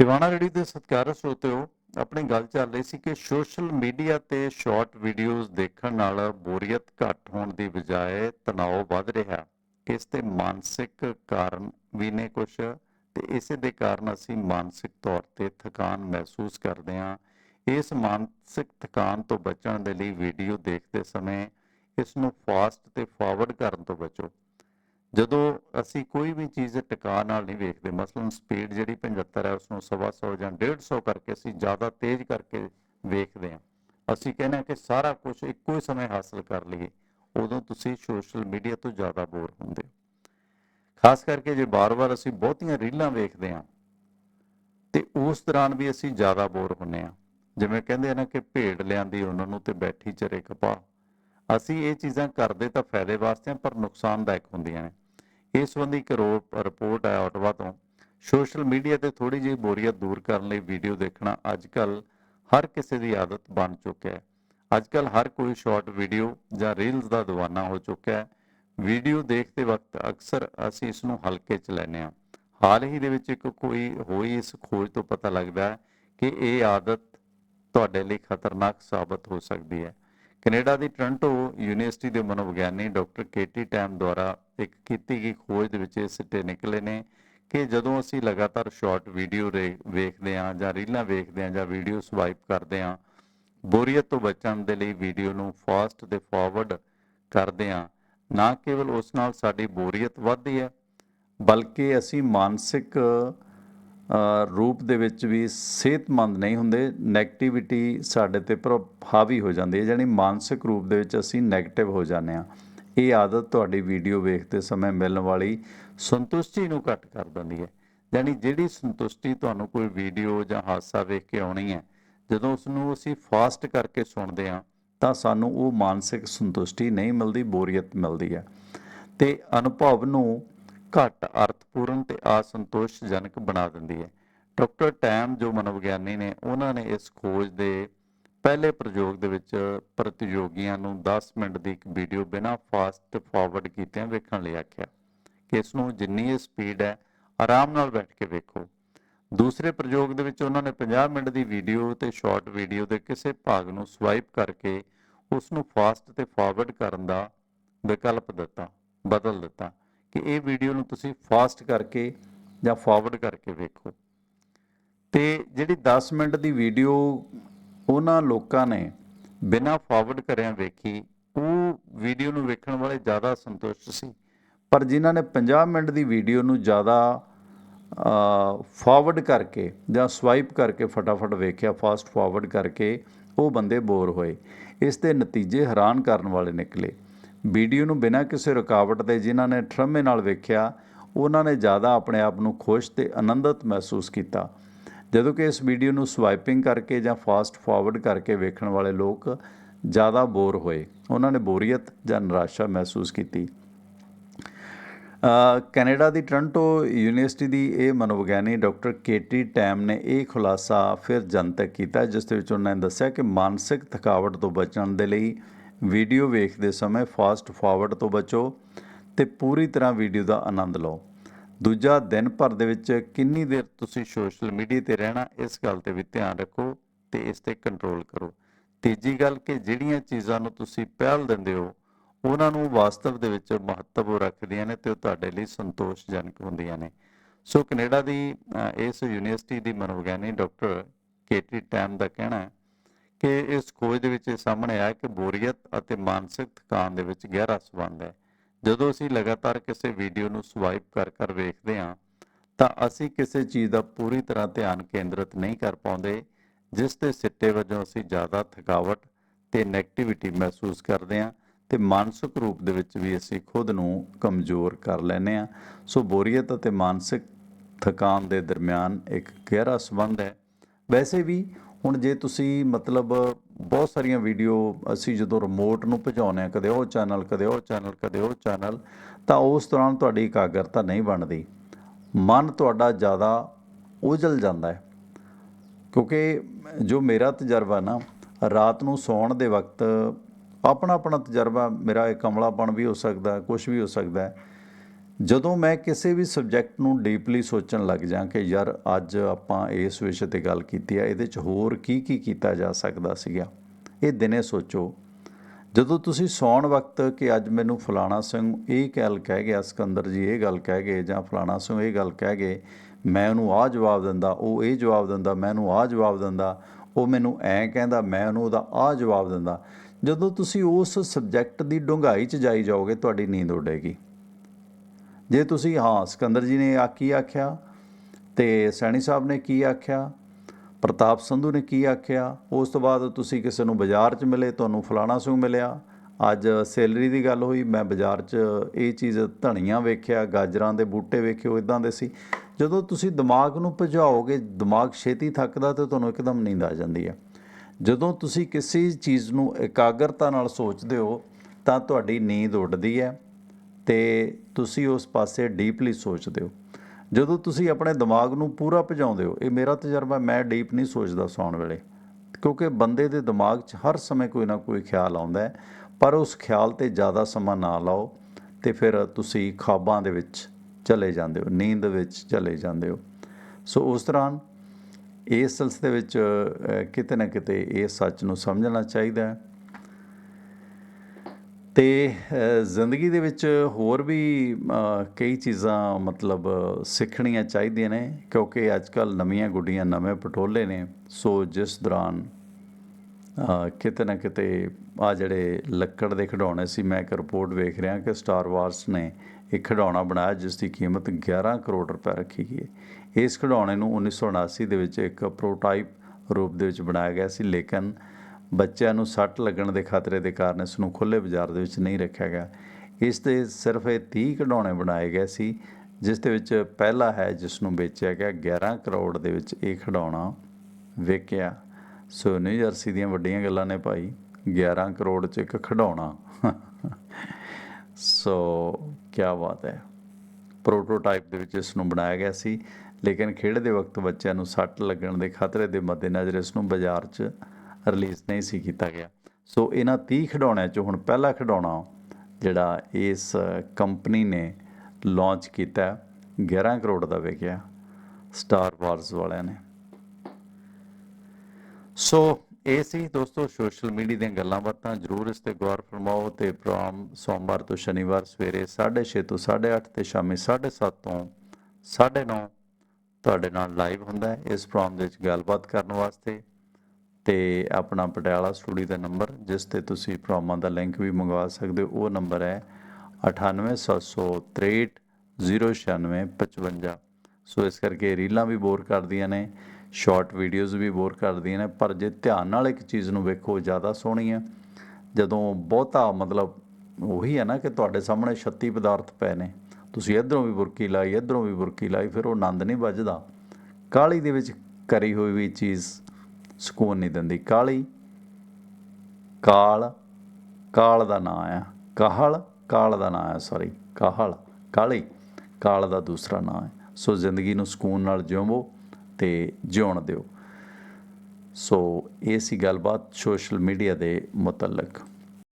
Tiwana ready ਦੇ ਸਤਿਕਾਰਤ ਸਰੋਤਿਓ, ਆਪਣੀ ਗੱਲ ਚੱਲ ਰਹੀ ਸੀ ਕਿ ਸੋਸ਼ਲ ਮੀਡੀਆ ਤੇ ਸ਼ਾਰਟ ਵੀਡੀਓਜ਼ ਦੇਖਣ ਨਾਲ ਬੋਰੀਅਤ ਘੱਟ ਹੋਣ ਦੀ ਬਜਾਏ ਤਣਾਅ ਵੱਧ ਰਿਹਾ। ਇਸ ਤੇ ਮਾਨਸਿਕ ਕਾਰਨ ਵੀ ਨੇ ਕੁਝ ਤੇ ਇਸੇ ਦੇ ਕਾਰਨ ਅਸੀਂ ਮਾਨਸਿਕ ਤੌਰ ਤੇ ਥਕਾਨ ਮਹਿਸੂਸ ਕਰਦੇ ਹਾਂ। ਇਸ ਮਾਨਸਿਕ ਥਕਾਨ ਤੋਂ ਬਚਣ ਦੇ ਲਈ ਵੀਡੀਓ ਦੇਖਦੇ ਸਮੇਂ ਇਸ ਨੂੰ ਫਾਸਟ ਤੇ ਫਾਰਵਰਡ ਕਰਨ ਤੋਂ ਬਚੋ। ਜਦੋਂ ਅਸੀਂ ਕੋਈ ਵੀ ਚੀਜ਼ ਟਿਕਾ ਨਾਲ ਨਹੀਂ ਵੇਖਦੇ, ਮਸਲਨ ਸਪੀਡ ਜਿਹੜੀ 75 ਹੈ ਉਸ ਨੂੰ 125 ਜਾਂ 150 ਕਰਕੇ ਅਸੀਂ ਜ਼ਿਆਦਾ ਤੇਜ਼ ਕਰਕੇ ਵੇਖਦੇ ਹਾਂ। ਅਸੀਂ ਕਹਿੰਦੇ ਹਾਂ ਕਿ ਸਾਰਾ ਕੁਝ ਇੱਕੋ ਹੀ ਸਮੇਂ ਹਾਸਲ ਕਰ ਲਈਏ, ਉਦੋਂ ਤੁਸੀਂ ਸੋਸ਼ਲ ਮੀਡੀਆ ਤੋਂ ਜ਼ਿਆਦਾ ਬੋਰ ਹੁੰਦੇ ਹੋ। ਖਾਸ ਕਰਕੇ ਜੇ ਬਾਰ-ਬਾਰ ਅਸੀਂ ਬਹੁਤੀਆਂ ਰੀਲਾਂ ਵੇਖਦੇ ਹਾਂ, ਤੇ ਉਸ ਦੌਰਾਨ ਵੀ ਅਸੀਂ ਜ਼ਿਆਦਾ ਬੋਰ ਹੁੰਨੇ ਆ ਜਿਵੇਂ ਕਹਿੰਦੇ ਆ ਨਾ ਕਿ ਭੇਡ ਲਿਆਂਦੀ ਉਹਨਾਂ ਨੂੰ ਤੇ ਬੈਠੀ ਚਰੇ ਕਪਾ ਅਸੀਂ ਇਹ ਚੀਜ਼ਾਂ ਕਰਦੇ ਤਾਂ ਫਾਇਦੇ ਵਾਸਤੇ ਆ ਪਰ ਨੁਕਸਾਨਦਾਇਕ ਹੁੰਦੀਆਂ ਨੇ। ਇਸ ਸੰਬੰਧੀ ਇੱਕ ਰੋ- ਰਿਪੋਰਟ ਹੈ ਆਟਵਾ ਤੋਂ। ਸੋਸ਼ਲ ਮੀਡੀਆ ਤੇ ਥੋੜੀ ਜਿਹੀ ਬੋਰੀਅਤ ਦੂਰ ਕਰਨ ਲਈ ਵੀਡੀਓ ਦੇਖਣਾ ਅੱਜਕੱਲ ਹਰ ਕਿਸੇ ਦੀ ਆਦਤ ਬਣ ਚੁੱਕਿਆ ਹੈ। ਅੱਜਕੱਲ ਹਰ ਕੋਈ ਸ਼ਾਰਟ ਵੀਡੀਓ ਜਾਂ ਰੀਲਸ ਦਾ دیਵਾਨਾ ਹੋ ਚੁੱਕਿਆ ਹੈ। ਵੀਡੀਓ ਦੇਖਦੇ ਵਕਤ ਅਕਸਰ ਅਸੀਂ ਇਸ ਨੂੰ ਹਲਕੇ ਚ ਲੈਂਦੇ ਹਾਂ। ਹਾਲ ਹੀ ਦੇ ਵਿੱਚ ਇੱਕ ਕੋਈ ਹੋਈ ਇਸ ਖੋਜ ਤੋਂ ਪਤਾ ਲੱਗਦਾ ਹੈ ਕਿ ਇਹ ਆਦਤ ਤੁਹਾਡੇ ਲਈ ਖਤਰਨਾਕ ਸਾਬਤ ਹੋ ਸਕਦੀ ਹੈ। ਕੈਨੇਡਾ ਦੀ ਟੋਰਾਂਟੋ ਯੂਨੀਵਰਸਿਟੀ ਦੇ ਮਨੋਵਿਗਿਆਨੀ ਡਾਕਟਰ ਕੇਟੀ ਟੈਮ ਦੁਆਰਾ ਇੱਕ ਕੀਤੀ ਗਈ ਖੋਜ ਦੇ ਵਿੱਚ ਇਹ ਸਿੱਟੇ ਨਿਕਲੇ ਨੇ ਕਿ ਜਦੋਂ ਅਸੀਂ ਲਗਾਤਾਰ ਸ਼ਾਰਟ ਵੀਡੀਓ ਵੇਖਦੇ ਹਾਂ ਜਾਂ ਰੀਲਾਂ ਵੇਖਦੇ ਹਾਂ ਜਾਂ ਵੀਡੀਓ ਸਵਾਈਪ ਕਰਦੇ ਹਾਂ, ਬੋਰੀਅਤ ਤੋਂ ਬਚਣ ਦੇ ਲਈ ਵੀਡੀਓ ਨੂੰ ਫਾਸਟ ਤੇ ਫਾਰਵਰਡ ਕਰਦੇ ਹਾਂ, ਨਾ ਕੇਵਲ ਉਸ ਨਾਲ ਸਾਡੀ ਬੋਰੀਅਤ ਵੱਧਦੀ ਹੈ, ਬਲਕਿ ਅਸੀਂ ਮਾਨਸਿਕ ਰੂਪ ਦੇ ਵਿੱਚ ਵੀ ਸਿਹਤਮੰਦ ਨਹੀਂ ਹੁੰਦੇ 네ਗੇਟਿਵਿਟੀ ਸਾਡੇ ਤੇ ਪ੍ਰਭ- ਹਾਵੀ ਹੋ ਜਾਂਦੀ ਹੈ, ਯਾਨੀ ਮਾਨਸਿਕ ਰੂਪ ਦੇ ਵਿੱਚ ਅਸੀਂ 네ਗੇਟਿਵ ਹੋ ਜਾਂਦੇ ਹਾਂ। ਇਹ ਆਦਤ ਤੁਹਾਡੀ ਵੀਡੀਓ ਵੇਖਦੇ ਸਮੇਂ ਮਿਲਣ ਵਾਲੀ ਸੰਤੁਸ਼ਟੀ ਨੂੰ ਘੱਟ ਕਰ ਦਿੰਦੀ ਹੈ। ਯਾਨੀ ਜਿਹੜੀ ਸੰਤੁਸ਼ਟੀ ਤੁਹਾਨੂੰ ਕੋਈ ਵੀਡੀਓ ਜਾਂ ਹਾਦਸਾ ਵੇਖ ਕੇ ਆਉਣੀ ਹੈ, ਜਦੋਂ ਉਸ ਨੂੰ ਅਸੀਂ ਫਾਸਟ ਕਰਕੇ ਸੁਣਦੇ ਹਾਂ, ਤਾਂ ਸਾਨੂੰ ਉਹ ਮਾਨਸਿਕ ਸੰਤੁਸ਼ਟੀ ਨਹੀਂ ਮਿਲਦੀ, ਬੋਰੀਅਤ ਮਿਲਦੀ ਹੈ। ਤੇ ਅਨੁਭਵ ਨੂੰ ਘੱਟ ਅਰਥਪੂਰਨ ਤੇ ਅਸੰਤੋਸ਼ਜਨਕ ਬਣਾ ਦਿੰਦੀ ਹੈ। ਡਾਕਟਰ ਟੈਮ, ਜੋ ਮਨੋਵਿਗਿਆਨੀ ਨੇ, ਉਹਨਾਂ ਨੇ ਇਸ ਖੋਜ ਦੇ ਪਹਿਲੇ ਪ੍ਰਯੋਗ ਦੇ ਵਿੱਚ ਪ੍ਰਤੀਯੋਗੀਆਂ ਨੂੰ 10 ਮਿੰਟ ਦੀ ਇੱਕ ਵੀਡੀਓ ਬਿਨਾਂ ਫਾਸਟ ਫਾਰਵਰਡ ਕੀਤਿਆਂ ਵੇਖਣ ਲਈ ਆਖਿਆ ਕਿ ਇਸ ਨੂੰ ਜਿੰਨੀ ਸਪੀਡ ਹੈ, ਆਰਾਮ ਨਾਲ ਬੈਠ ਕੇ ਵੇਖੋ। ਦੂਸਰੇ ਪ੍ਰਯੋਗ ਦੇ ਵਿੱਚ ਉਹਨਾਂ ਨੇ 50 ਮਿੰਟ ਦੀ ਵੀਡੀਓ ਤੇ ਸ਼ਾਰਟ ਵੀਡੀਓ ਦੇ ਕਿਸੇ ਭਾਗ ਨੂੰ ਸਵਾਈਪ ਕਰਕੇ ਉਸ ਨੂੰ ਫਾਸਟ ਤੇ ਫਾਰਵਰਡ ਕਰਨ ਦਾ ਵਿਕਲਪ ਦਿੱਤਾ, ਬਦਲ ਦਿੱਤਾ। ਕਿ ਇਹ ਵੀਡੀਓ ਨੂੰ ਤੁਸੀਂ ਫਾਸਟ ਕਰਕੇ ਜਾਂ ਫਾਰਵਰਡ ਕਰਕੇ ਵੇਖੋ। ਤੇ ਜਿਹੜੀ 10 ਮਿੰਟ ਦੀ ਵੀਡੀਓ ਉਹਨਾਂ ਲੋਕਾਂ ਨੇ ਬਿਨਾਂ ਫਾਰਵਰਡ ਕਰਿਆ ਵੇਖੀ, ਉਹ ਵੀਡੀਓ ਨੂੰ ਵੇਖਣ ਵਾਲੇ ਜ਼ਿਆਦਾ ਸੰਤੁਸ਼ਟ ਸੀ। ਪਰ ਜਿਨ੍ਹਾਂ ਨੇ 50 ਮਿੰਟ ਦੀ ਵੀਡੀਓ ਨੂੰ ਜ਼ਿਆਦਾ ਫਾਰਵਰਡ ਕਰਕੇ ਜਾਂ ਸਵਾਈਪ ਕਰਕੇ ਫਟਾਫਟ ਵੇਖਿਆ ਫਾਸਟ ਫਾਰਵਰਡ ਕਰਕੇ, ਉਹ ਬੰਦੇ ਬੋਰ ਹੋਏ। ਇਸ ਦੇ ਨਤੀਜੇ ਹੈਰਾਨ ਕਰਨ ਵਾਲੇ ਨਿਕਲੇ। ਵੀਡੀਓ ਨੂੰ ਬਿਨਾਂ ਕਿਸੇ ਰੁਕਾਵਟ ਦੇ ਜਿਨ੍ਹਾਂ ਨੇ ਠਰਮੇ ਨਾਲ ਵੇਖਿਆ, ਉਹਨਾਂ ਨੇ ਜ਼ਿਆਦਾ ਆਪਣੇ ਆਪ ਨੂੰ ਖੁਸ਼ ਤੇ ਆਨੰਦਿਤ ਮਹਿਸੂਸ ਕੀਤਾ। ਜਦੋਂ ਕਿ ਇਸ ਵੀਡੀਓ ਨੂੰ ਸਵਾਈਪਿੰਗ ਕਰਕੇ ਜਾਂ ਫਾਸਟ ਫਾਰਵਰਡ ਕਰਕੇ ਵੇਖਣ ਵਾਲੇ ਲੋਕ ਜ਼ਿਆਦਾ ਬੋਰ ਹੋਏ। ਉਹਨਾਂ ਨੇ ਬੋਰੀਅਤ ਜਾਂ ਨਿਰਾਸ਼ਾ ਮਹਿਸੂਸ ਕੀਤੀ। ਕੈਨੇਡਾ ਦੀ ਟੋਰਾਂਟੋ ਯੂਨੀਵਰਸਿਟੀ ਦੀ ਇਹ ਮਨੋਵਿਗਿਆਨੀ ਡਾਕਟਰ ਕੇਟੀ ਟੈਮ ਨੇ ਇਹ ਖੁਲਾਸਾ ਫਿਰ ਜਨਤਕ ਕੀਤਾ, ਜਿਸ ਦੇ ਵਿੱਚ ਉਹਨਾਂ ਨੇ ਦੱਸਿਆ ਕਿ ਮਾਨਸਿਕ ਥਕਾਵਟ ਤੋਂ ਬਚਣ ਦੇ ਲਈ ਵੀਡੀਓ ਵੇਖਦੇ ਸਮੇਂ ਫਾਸਟ ਫਾਰਵਰਡ ਤੋਂ ਬਚੋ ਤੇ ਪੂਰੀ ਤਰ੍ਹਾਂ ਵੀਡੀਓ ਦਾ ਆਨੰਦ ਲਓ। ਦੂਜਾ, ਦਿਨ ਭਰ ਦੇ ਵਿੱਚ ਕਿੰਨੀ ਦੇਰ ਤੁਸੀਂ ਸੋਸ਼ਲ ਮੀਡੀਆ ਤੇ ਰਹਿਣਾ, ਇਸ ਗੱਲ ਤੇ ਵੀ ਧਿਆਨ ਰੱਖੋ ਤੇ ਇਸ ਤੇ ਕੰਟਰੋਲ ਕਰੋ। ਤੀਜੀ ਗੱਲ ਕਿ ਜਿਹੜੀਆਂ ਚੀਜ਼ਾਂ ਨੂੰ ਤੁਸੀਂ ਪਹਿਲ ਦਿੰਦੇ ਹੋ, ਉਹਨਾਂ ਨੂੰ ਵਾਸਤਵ ਦੇ ਵਿੱਚ ਮਹੱਤਵ ਰੱਖਦੀਆਂ ਨੇ ਤੇ ਉਹ ਤੁਹਾਡੇ ਲਈ ਸੰਤੋਸ਼ਜਨਕ ਹੁੰਦੀਆਂ ਨੇ। ਸੋ ਕੈਨੇਡਾ ਦੀ ਇਸ ਯੂਨੀਵਰਸਿਟੀ ਦੀ ਮਨੋਵਿਗਿਆਨੀ ਡਾਕਟਰ ਕੇਟੀ ਟੈਮ ਦਾ ਕਹਿਣਾ ਹੈ ਕਿ ਇਸ ਖੋਜ ਦੇ ਵਿੱਚ ਇਹ ਸਾਹਮਣੇ ਆਇਆ ਕਿ ਬੋਰੀਅਤ ਅਤੇ ਮਾਨਸਿਕ ਥਕਾਨ ਦੇ ਵਿੱਚ ਗਹਿਰਾ ਸੰਬੰਧ ਹੈ। ਜਦੋਂ ਅਸੀਂ ਲਗਾਤਾਰ ਕਿਸੇ ਵੀਡੀਓ ਨੂੰ ਸਵਾਈਪ ਕਰ ਕਰ ਵੇਖਦੇ ਹਾਂ, ਤਾਂ ਅਸੀਂ ਕਿਸੇ ਚੀਜ਼ ਦਾ ਪੂਰੀ ਤਰ੍ਹਾਂ ਧਿਆਨ ਕੇਂਦਰਿਤ ਨਹੀਂ ਕਰ ਪਾਉਂਦੇ, ਜਿਸ ਦੇ ਸਿੱਟੇ ਵਜੋਂ ਅਸੀਂ ਜ਼ਿਆਦਾ ਥਕਾਵਟ ਤੇ 네ਗੇਟਿਵਿਟੀ ਮਹਿਸੂਸ ਕਰਦੇ ਹਾਂ ਤੇ ਮਾਨਸਿਕ ਰੂਪ ਦੇ ਵਿੱਚ ਵੀ ਅਸੀਂ ਖੁਦ ਨੂੰ ਕਮਜ਼ੋਰ ਕਰ ਲੈਂਦੇ ਹਾਂ। ਸੋ ਬੋਰੀਅਤ ਅਤੇ ਮਾਨਸਿਕ ਥਕਾਨ ਦੇ ਦਰਮਿਆਨ ਇੱਕ ਗਹਿਰਾ ਸੰਬੰਧ ਹੈ। ਵੈਸੇ ਵੀ ਹੁਣ ਜੇ ਤੁਸੀਂ ਮਤਲਬ ਬਹੁਤ ਸਾਰੀਆਂ ਵੀਡੀਓ ਅਸੀਂ ਜਦੋਂ ਰਿਮੋਟ ਨੂੰ ਭਜਾਉਂਦੇ ਹਾਂ, ਕਦੇ ਉਹ ਚੈਨਲ ਕਦੇ ਉਹ ਚੈਨਲ ਕਦੇ ਉਹ ਚੈਨਲ ਤਾਂ ਉਸ ਦੌਰਾਨ ਤੁਹਾਡੀ ਇਕਾਗਰਤਾ ਨਹੀਂ ਬਣਦੀ। ਮਨ ਤੁਹਾਡਾ ਜ਼ਿਆਦਾ ਉਜਲ ਜਾਂਦਾ ਹੈ। ਕਿਉਂਕਿ ਜੋ ਮੇਰਾ ਤਜਰਬਾ ਨਾ, ਰਾਤ ਨੂੰ ਸੌਣ ਦੇ ਵਕਤ ਆਪਣਾ ਆਪਣਾ ਤਜਰਬਾ, ਮੇਰਾ ਇਹ ਕਮਲਾਪਣ ਵੀ ਹੋ ਸਕਦਾ ਕੁਝ ਵੀ ਹੋ ਸਕਦਾ ਹੈ। ਜਦੋਂ ਮੈਂ ਕਿਸੇ ਵੀ ਸਬਜੈਕਟ ਨੂੰ ਡੀਪਲੀ ਸੋਚਣ ਲੱਗ ਜਾਂ ਕਿ ਯਾਰ ਅੱਜ ਆਪਾਂ ਇਸ ਵਿਸ਼ੇ ਤੇ ਗੱਲ ਕੀਤੀ ਆ, ਇਹਦੇ 'ਚ ਹੋਰ ਕੀ ਕੀ ਕੀਤਾ ਜਾ ਸਕਦਾ ਸੀਗਾ, ਇਹ ਦਿਨੇ ਸੋਚੋ। ਜਦੋਂ ਤੁਸੀਂ ਸੌਣ ਵਕਤ ਕਿ ਅੱਜ ਮੈਨੂੰ ਫਲਾਣਾ ਸਿੰਘ ਇਹ ਗੱਲ ਕਹਿ ਗਿਆ, ਸਿਕੰਦਰ ਜੀ ਇਹ ਗੱਲ ਕਹਿ ਗਏ ਜਾਂ ਫਲਾਣਾ ਸਿੰਘ ਇਹ ਗੱਲ ਕਹਿ ਗਏ, ਮੈਂ ਉਹਨੂੰ ਆਹ ਜਵਾਬ ਦਿੰਦਾ, ਉਹ ਇਹ ਜਵਾਬ ਦਿੰਦਾ, ਮੈਂ ਉਹਨੂੰ ਆਹ ਜਵਾਬ ਦਿੰਦਾ, ਉਹ ਮੈਨੂੰ ਐਂ ਕਹਿੰਦਾ, ਮੈਂ ਉਹਨੂੰ ਉਹਦਾ ਆਹ ਜਵਾਬ ਦਿੰਦਾ। ਜਦੋਂ ਤੁਸੀਂ ਉਸ ਸਬਜੈਕਟ ਦੀ ਡੂੰਘਾਈ 'ਚ ਜਾਈ ਜਾਓਗੇ, ਤੁਹਾਡੀ ਨੀਂਦ ਉੱਡੇਗੀ। ਜੇ ਤੁਸੀਂ, ਹਾਂ, ਸਿਕੰਦਰ ਜੀ ਨੇ ਆ ਕੀ ਆਖਿਆ ਤੇ ਸੈਣੀ ਸਾਹਿਬ ਨੇ ਕੀ ਆਖਿਆ, ਪ੍ਰਤਾਪ ਸੰਧੂ ਨੇ ਕੀ ਆਖਿਆ, ਉਸ ਤੋਂ ਬਾਅਦ ਤੁਸੀਂ ਕਿਸੇ ਨੂੰ ਬਾਜ਼ਾਰ 'ਚ ਮਿਲੇ, ਤੁਹਾਨੂੰ ਫਲਾਣਾ ਸਿੰਘ ਮਿਲਿਆ। ਅੱਜ ਸੈਲਰੀ ਦੀ ਗੱਲ ਹੋਈ, ਮੈਂ ਬਾਜ਼ਾਰ 'ਚ ਇਹ ਚੀਜ਼ ਧਣੀਆਂ ਵੇਖਿਆ, ਗਾਜਰਾਂ ਦੇ ਬੂਟੇ ਵੇਖਿਓ ਉਹ ਇਦਾਂ ਦੇ ਸੀ। ਜਦੋਂ ਤੁਸੀਂ ਦਿਮਾਗ ਨੂੰ ਭਜਾਓਗੇ, ਦਿਮਾਗ ਛੇਤੀ ਥੱਕਦਾ ਤੇ ਤੁਹਾਨੂੰ ਇੱਕਦਮ ਨੀਂਦ ਆ ਜਾਂਦੀ ਹੈ ਜਦੋਂ ਤੁਸੀਂ ਕਿਸੇ ਚੀਜ਼ ਨੂੰ ਇਕਾਗਰਤਾ ਨਾਲ ਸੋਚਦੇ ਹੋ, ਤਾਂ ਤੁਹਾਡੀ ਨੀਂਦ ਉੱਡਦੀ ਹੈ। ਤੇ ਤੁਸੀਂ ਉਸ ਪਾਸੇ ਡੀਪਲੀ ਸੋਚਦੇ ਹੋ। ਜਦੋਂ ਤੁਸੀਂ ਆਪਣੇ ਦਿਮਾਗ ਨੂੰ ਪੂਰਾ ਭਜਾਉਂਦੇ ਹੋ, ਇਹ ਮੇਰਾ ਤਜਰਬਾ ਮੈਂ ਡੀਪ ਨਹੀਂ ਸੋਚਦਾ ਸੌਣ ਵੇਲੇ। ਕਿਉਂਕਿ ਬੰਦੇ ਦੇ ਦਿਮਾਗ 'ਚ ਹਰ ਸਮੇਂ ਕੋਈ ਨਾ ਕੋਈ ਖਿਆਲ ਆਉਂਦਾ ਹੈ, ਪਰ ਉਸ ਖਿਆਲ ਤੇ ਜ਼ਿਆਦਾ ਸਮਾਂ ਨਾ ਲਾਓ ਤੇ ਫਿਰ ਤੁਸੀਂ ਖਾਬਾਂ ਦੇ ਵਿੱਚ ਚਲੇ ਜਾਂਦੇ ਹੋ, ਨੀਂਦ ਵਿੱਚ ਚਲੇ ਜਾਂਦੇ ਹੋ। ਸੋ ਉਸ ਤਰ੍ਹਾਂ ਇਸ ਸਿਲਸਿਲੇ ਵਿੱਚ ਕਿਤੇ ਨਾ ਕਿਤੇ ਇਹ ਸੱਚ ਨੂੰ ਸਮਝਣਾ ਚਾਹੀਦਾ ਹੈ। ਤੇ ਜ਼ਿੰਦਗੀ ਦੇ ਵਿੱਚ ਹੋਰ ਵੀ ਕਈ ਚੀਜ਼ਾਂ ਮਤਲਬ ਸਿੱਖਣੀਆਂ ਚਾਹੀਦੀਆਂ ਨੇ, ਕਿਉਂਕਿ ਅੱਜ ਕੱਲ ਨਵੀਆਂ ਗੁੱਡੀਆਂ, ਨਵੇਂ ਪਟੋਲੇ ਨੇ। ਸੋ ਜਿਸ ਦੌਰਾਨ ਕਿਤੇ ਨਾ ਕਿਤੇ ਆ ਜਿਹੜੇ ਲੱਕੜ ਦੇ ਖਿਡੌਣੇ ਸੀ, ਮੈਂ ਇੱਕ ਰਿਪੋਰਟ ਵੇਖ ਰਿਹਾ ਕਿ ਸਟਾਰ ਵਾਰਸ ਨੇ ਇੱਕ ਖਿਡੌਣਾ ਬਣਾਇਆ, ਜਿਸ ਦੀ ਕੀਮਤ 11 ਕਰੋੜ ਰੁਪਏ ਰੱਖੀ ਗਈ ਹੈ। ਇਸ ਖਿਡੌਣੇ ਨੂੰ 1979 ਦੇ ਵਿੱਚ ਇੱਕ ਪ੍ਰੋਟੋਟਾਈਪ ਰੂਪ ਦੇ ਵਿੱਚ ਬਣਾਇਆ ਗਿਆ ਸੀ, ਲੇਕਿਨ ਬੱਚਿਆਂ ਨੂੰ ਸੱਟ ਲੱਗਣ ਦੇ ਖਤਰੇ ਦੇ ਕਾਰਨ ਇਸ ਨੂੰ ਖੁੱਲੇ ਬਾਜ਼ਾਰ ਦੇ ਵਿੱਚ ਨਹੀਂ ਰੱਖਿਆ ਗਿਆ। ਇਸ ਦੇ ਸਿਰਫ ਇਹ 30 ਖਿਡੌਣੇ ਬਣਾਏ ਗਏ ਸੀ, ਜਿਸ ਦੇ ਵਿੱਚ ਪਹਿਲਾ ਹੈ ਜਿਸ ਨੂੰ ਵੇਚਿਆ ਗਿਆ 11 ਕਰੋੜ ਦੇ ਵਿੱਚ ਇਹ ਖਿਡੌਣਾ ਵਿਕਿਆ ਸੋ ਨਿਊਜਰਸੀ ਦੀਆਂ ਵੱਡੀਆਂ ਗੱਲਾਂ ਨੇ ਭਾਈ 11 ਕਰੋੜ ਚ ਇੱਕ ਖਿਡੌਣਾ। ਸੋ ਕੀ ਬਾਤ ਹੈ। ਪ੍ਰੋਟੋਟਾਈਪ ਦੇ ਵਿੱਚ ਇਸ ਨੂੰ ਬਣਾਇਆ ਗਿਆ ਸੀ, ਲੇਕਿਨ ਖੇਡ ਦੇ ਵਕਤ ਬੱਚਿਆਂ ਨੂੰ ਸੱਟ ਲੱਗਣ ਦੇ ਖਤਰੇ ਦੇ ਮੱਦੇਨਜ਼ਰ ਇਸ ਨੂੰ ਬਾਜ਼ਾਰ 'ਚ ਰਿਲੀਜ਼ ਨਹੀਂ ਸੀ ਕੀਤਾ ਗਿਆ। ਸੋ ਇਹਨਾਂ 30 ਖਿਡੌਣਿਆਂ 'ਚੋਂ ਹੁਣ ਪਹਿਲਾ ਖਿਡੌਣਾ ਜਿਹੜਾ ਇਸ ਕੰਪਨੀ ਨੇ ਲਾਂਚ ਕੀਤਾ 11 ਕਰੋੜ ਦਾ ਵਿਕਿਆ ਸਟਾਰ ਵਾਰਸ ਵਾਲਿਆਂ ਨੇ। ਸੋ ਇਹ ਸੀ ਦੋਸਤੋ ਸੋਸ਼ਲ ਮੀਡੀਆ ਦੀਆਂ ਗੱਲਾਂ ਬਾਤਾਂ। ਜਰੂਰ ਇਸ ਤੇ ਗੌਰ ਫਰਮਾਓ ਤੇ ਪ੍ਰੋਗਰਾਮ ਸੋਮਵਾਰ ਤੋਂ ਸ਼ਨੀਵਾਰ ਸਵੇਰੇ 6:30 ਤੋਂ 8:30 ਤੇ ਸ਼ਾਮੀ 7:30 ਤੋਂ 9:30 ਤੁਹਾਡੇ ਨਾਲ ਲਾਈਵ ਹੁੰਦਾ ਹੈ। ਇਸ ਪ੍ਰੋਗਰਾਮ ਦੇ ਵਿੱਚ ਗੱਲਬਾਤ ਕਰਨ ਵਾਸਤੇ ਤੇ ਆਪਣਾ ਪਟਿਆਲਾ ਸਟੂਡੀਓ ਦਾ ਨੰਬਰ, ਜਿਸ ਤੇ ਤੁਸੀਂ ਪ੍ਰੋਗਰਾਮਾਂ ਦਾ ਲਿੰਕ ਵੀ ਮੰਗਵਾ ਸਕਦੇ ਹੋ, ਉਹ ਨੰਬਰ ਹੈ 9876309655 ਸੋ ਇਸ ਕਰਕੇ ਰੀਲਾਂ ਵੀ ਬੋਰ ਕਰਦੀਆਂ ਨੇ ਸ਼ਾਰਟ ਵੀਡੀਓਜ਼ ਵੀ ਬੋਰ ਕਰਦੀਆਂ ਨੇ, ਪਰ ਜੇ ਧਿਆਨ ਨਾਲ ਇੱਕ ਚੀਜ਼ ਨੂੰ ਵੇਖੋ ਜ਼ਿਆਦਾ ਸੋਹਣੀ ਹੈ। ਜਦੋਂ ਬਹੁਤਾ ਮਤਲਬ ਉਹੀ ਹੈ ਨਾ ਕਿ ਤੁਹਾਡੇ ਸਾਹਮਣੇ 36 ਪਦਾਰਥ ਪਏ ਨੇ, ਤੁਸੀਂ ਇਧਰੋਂ ਵੀ ਬੁਰਕੀ ਲਾਈ, ਇਧਰੋਂ ਵੀ ਬੁਰਕੀ ਲਾਈ, ਫਿਰ ਉਹ ਆਨੰਦ ਨਹੀਂ ਵੱਜਦਾ। ਕਾਲੀ ਦੇ ਵਿੱਚ ਕਰੀ ਹੋਈ ਵੀ ਚੀਜ਼ ਸਕੂਨ ਨਹੀਂ ਦਿੰਦੀ। ਕਾਲੀ, ਕਾਲ ਕਾਲ ਦਾ ਨਾਂ ਆ। ਕਾਹਲ, ਕਾਲ ਦਾ ਨਾਂ ਆ ਸੌਰੀ ਕਾਹਲ, ਕਾਲੀ, ਕਾਲ ਦਾ ਦੂਸਰਾ ਨਾਂ ਹੈ ਸੋ ਜ਼ਿੰਦਗੀ ਨੂੰ ਸਕੂਨ ਨਾਲ ਜਿਉਵੋ ਤੇ ਜਿਉਣ ਦਿਓ। ਸੋ ਇਹ ਸੀ ਗੱਲਬਾਤ ਸੋਸ਼ਲ ਮੀਡੀਆ ਦੇ ਮੁਤਲਕ।